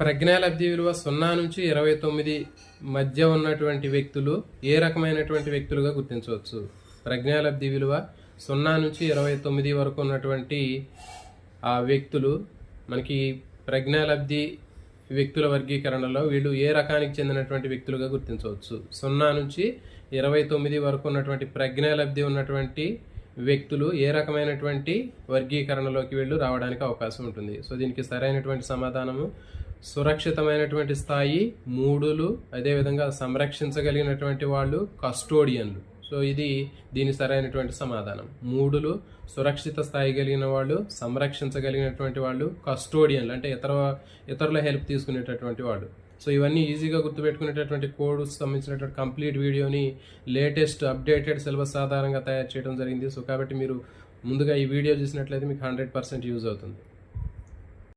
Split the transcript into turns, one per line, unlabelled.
ప్రజ్ఞాలబ్ధి విలువ సున్నా నుంచి ఇరవై తొమ్మిది మధ్య ఉన్నటువంటి వ్యక్తులు ఏ రకమైనటువంటి వ్యక్తులుగా గుర్తించవచ్చు? ప్రజ్ఞాలబ్ధి విలువ సున్నా నుంచి ఇరవై తొమ్మిది వరకు ఉన్నటువంటి ఆ వ్యక్తులు మనకి ప్రజ్ఞాలబ్ధి వ్యక్తుల వర్గీకరణలో వీళ్ళు ఏ రకానికి చెందినటువంటి వ్యక్తులుగా గుర్తించవచ్చు? సున్నా నుంచి ఇరవై తొమ్మిది వరకు ఉన్నటువంటి ప్రజ్ఞాలబ్ధి ఉన్నటువంటి వ్యక్తులు ఏ రకమైనటువంటి వర్గీకరణలోకి వెళ్ళు రావడానికి అవకాశం ఉంటుంది. సో దీనికి సరైనటువంటి సమాధానము సురక్షితమైనటువంటి స్థాయి మూడులు అదేవిధంగా సంరక్షించగలిగినటువంటి వాళ్ళు కస్టోడియన్లు. సో ఇది దీని సరైనటువంటి సమాధానం. మూడులు సురక్షిత స్థాయి కలిగిన వాళ్ళు సంరక్షించగలిగినటువంటి వాళ్ళు కస్టోడియన్లు అంటే ఇతర ఇతరుల హెల్ప్ తీసుకునేటటువంటి వాళ్ళు. సో ఇవన్నీ ఈజీగా గుర్తుపెట్టుకునేటటువంటి కోడ్ సంబంధించినటువంటి కంప్లీట్ వీడియోని లేటెస్ట్ అప్డేటెడ్ సిలబస్ ఆధారంగా తయారు చేయడం జరిగింది. సో కాబట్టి మీరు ముందుగా ఈ వీడియో చూసినట్లయితే మీకు హండ్రెడ్ పర్సెంట్ యూజ్ అవుతుంది.